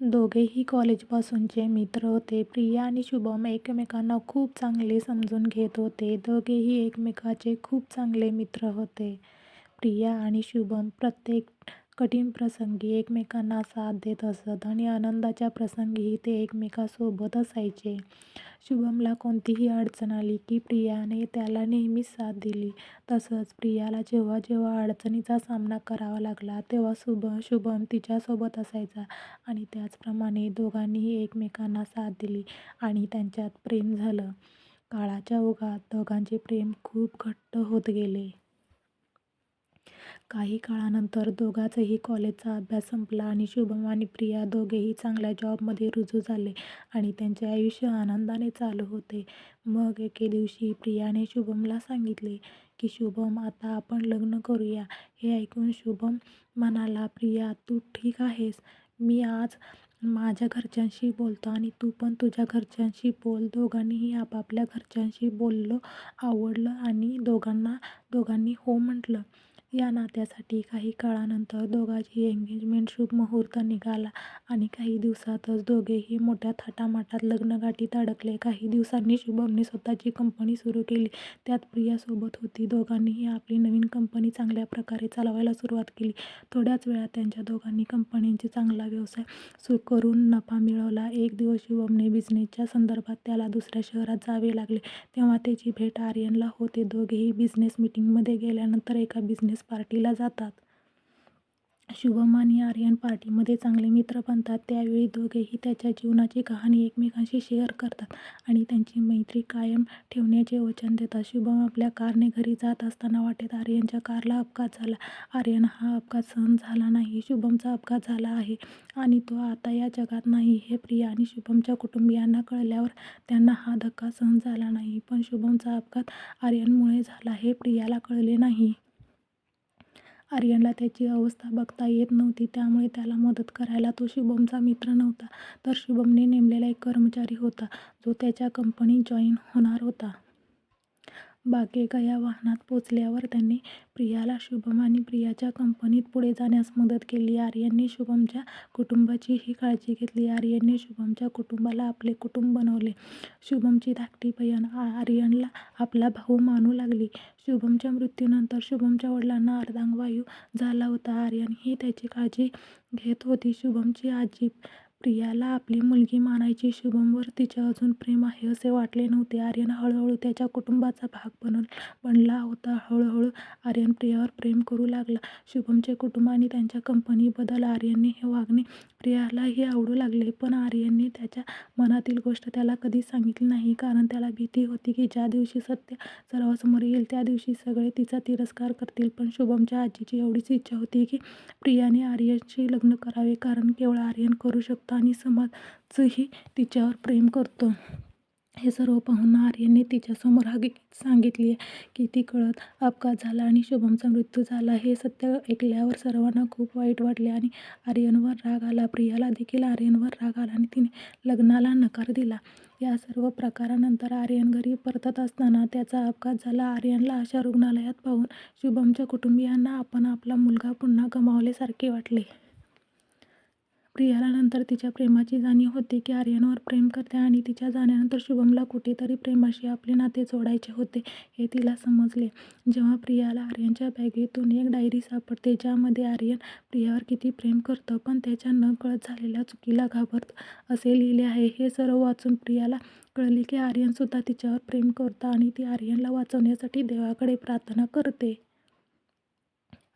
दोघेही कॉलेजपासूनचे मित्र होते. प्रिया आणि शुभम एकमेकांना खूप चांगले समजून घेत होते. दोघेही एकमेकांचे खूप चांगले मित्र होते. प्रिया आणि शुभम प्रत्येक कठीण प्रसंगी एकमेकांना साथ देत असत आणि आनंदाच्या प्रसंगीही ते एकमेकासोबत असायचे. शुभमला कोणतीही अडचण आली की प्रियाने त्याला नेहमीच साथ दिली. तसंच प्रियाला जेव्हा जेव्हा अडचणीचा सामना करावा लागला तेव्हा शुभम तिच्यासोबत असायचा आणि त्याचप्रमाणे दोघांनीही एकमेकांना साथ दिली आणि त्यांच्यात प्रेम झालं. काळाच्या ओघात दोघांचे प्रेम खूप घट्ट होत गेले. काही काळानंतर दोघांचाही कॉलेजचा अभ्यास संपला आणि शुभम आणि प्रिया दोघेही चांगल्या जॉबमध्ये रुजू झाले आणि त्यांचे आयुष्य आनंदाने चालू होते. मग एके दिवशी प्रियाने शुभमला सांगितले की शुभम आता आपण लग्न करूया. हे ऐकून शुभम म्हणाला प्रिया तू ठीक आहेस? मी आज माझ्या घरच्यांशी बोलतो आणि तू पण तुझ्या घरच्यांशी बोल. दोघांनीही आपापल्या घरच्यांशी बोललं आवडलं आणि दोघांना दोघांनी हो म्हटलं. या नात्यासाठी काही काळानंतर दोघांची एंगेजमेंट शुभ मुहूर्त निघाला आणि काही दिवसातच दोघेही मोठ्या थाटामाटात लग्नगाठीत अडकले. काही दिवसांनी शुभमने स्वतःची कंपनी सुरू केली. त्यात प्रिया सोबत होती. दोघांनीही आपली नवीन कंपनी चांगल्या प्रकारे चालवायला सुरुवात केली. थोड्याच वेळात त्यांच्या दोघांनी कंपनींचे चांगला व्यवसाय करून नफा मिळवला. एक दिवस शुभमने बिझनेसच्या संदर्भात त्याला दुसऱ्या शहरात जावे लागले तेव्हा त्याची भेट आर्यनला होते. दोघेही बिझनेस मीटिंगमध्ये गेल्यानंतर एका बिझनेस पार्टीला जातात. शुभम आणि आर्यन पार्टीमध्ये चांगले मित्र बनतात. त्यावेळी दोघेही त्यांच्या जीवनाची कहाणी एकमेकांशी शेअर करतात आणि त्यांची मैत्री कायम ठेवण्याचे वचन देतात. शुभम आपल्या कारने घरी जात असताना वाटेत आर्यनच्या कारला अपघात झाला. आर्यन हा अपघात सहन झाला नाही. शुभमचा अपघात झाला आहे आणि तो आता या जगात नाही हे प्रिया आणि शुभमच्या कुटुंबीयांना कळल्यावर त्यांना हा धक्का सहन झाला नाही. पण शुभमचा अपघात आर्यनमुळे झाला हे प्रियाला कळले नाही. आर्यनला त्याची अवस्था बघता येत नव्हती त्यामुळे त्याला मदत करायला तो शुभमचा मित्र नव्हता तर शुभमने नेमलेला एक कर्मचारी होता जो त्याच्या कंपनीत जॉईन होणार होता. बागेगया वाहनात पोचल्यावर त्यांनी प्रियाला शुभम आणि प्रियाच्या कंपनीत पुढे जाण्यास मदत केली. आर्यनने शुभमच्या कुटुंबाचीही काळजी घेतली. आर्यनने शुभमच्या कुटुंबाला आपले कुटुंब बनवले. शुभमची धाकटी बहीण आर्यनला आपला भाऊ मानू लागली. शुभमच्या मृत्यूनंतर शुभमच्या वडिलांना अर्धांगवायू झाला होता. आर्यन ही त्याची काळजी घेत होती. शुभमची आजी प्रियाला आपली मुलगी मानायची. शुभमवर तिचे अजून प्रेम आहे असे वाटले नव्हते. आर्यन हळूहळू त्याच्या कुटुंबाचा भाग बनला होता. हळूहळू आर्यन प्रियावर प्रेम करू लागला. शुभमचे कुटुंब आणि त्यांच्या कंपनीबद्दल आर्यनचे हे वागणे प्रियालाही आवडू लागले. पण आर्यनने त्याच्या मनातील गोष्ट त्याला कधीच सांगितली नाही कारण त्याला भीती होती की ज्या दिवशी सत्य सर्वांसमोर येईल त्या दिवशी सगळे तिचा तिरस्कार करतील. पण शुभमच्या आजीची एवढीच इच्छा होती की प्रियाने आर्यनशी लग्न करावे कारण केवळ आर्यन करू शकतो आणि समाजही तिच्यावर प्रेम करतो. हे सर्व पाहून आर्यनने तिच्यासमोर हकीकत सांगितली की ती कळत अपघात झाला आणि शुभमचा मृत्यू झाला. हे सत्य ऐकल्यावर सर्वांना खूप वाईट वाटले आणि आर्यनवर राग आला. प्रियाला देखील आर्यनवर राग आला आणि तिने लग्नाला नकार दिला. या सर्व प्रकारानंतर आर्यन घरी परतत असताना त्याचा अपघात झाला. आर्यनला अशा रुग्णालयात पाहून शुभमच्या कुटुंबियांना आपण आपला मुलगा पुन्हा गमावल्यासारखे वाटले. प्रियाला नंतर तिच्या प्रेमाची जाणीव होते. की आर्यनवर प्रेम करते आणि तिच्या जाण्यानंतर शुभमला कुठेतरी प्रेमाशी आपले नाते जोडायचे होते हे तिला समजले. जेव्हा प्रियाला आर्यनच्या बॅगेतून एक डायरी सापडते ज्यामध्ये आर्यन प्रियावर किती प्रेम करतं पण त्याच्या न कळत झालेल्या चुकीला घाबरतं असे लिहिले आहे. हे सर्व वाचून प्रियाला कळले की आर्यनसुद्धा तिच्यावर प्रेम करतं आणि ती आर्यनला वाचवण्यासाठी देवाकडे प्रार्थना करते.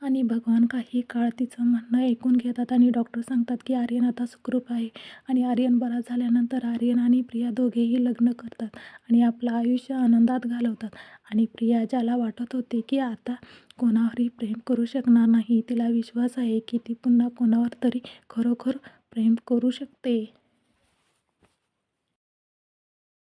आणि भगवान काही काळ तिचं म्हणणं ऐकून घेतात आणि डॉक्टर सांगतात की आर्यन आता सुखरूप आहे. आणि आर्यन बरा झाल्यानंतर आर्यन आणि प्रिया दोघेही लग्न करतात आणि आपलं आयुष्य आनंदात घालवतात. आणि प्रिया ज्याला वाटत होते की आता कोणावरही प्रेम करू शकणार नाही तिला विश्वास आहे की ती पुन्हा कोणावर तरी खरोखर प्रेम करू शकते.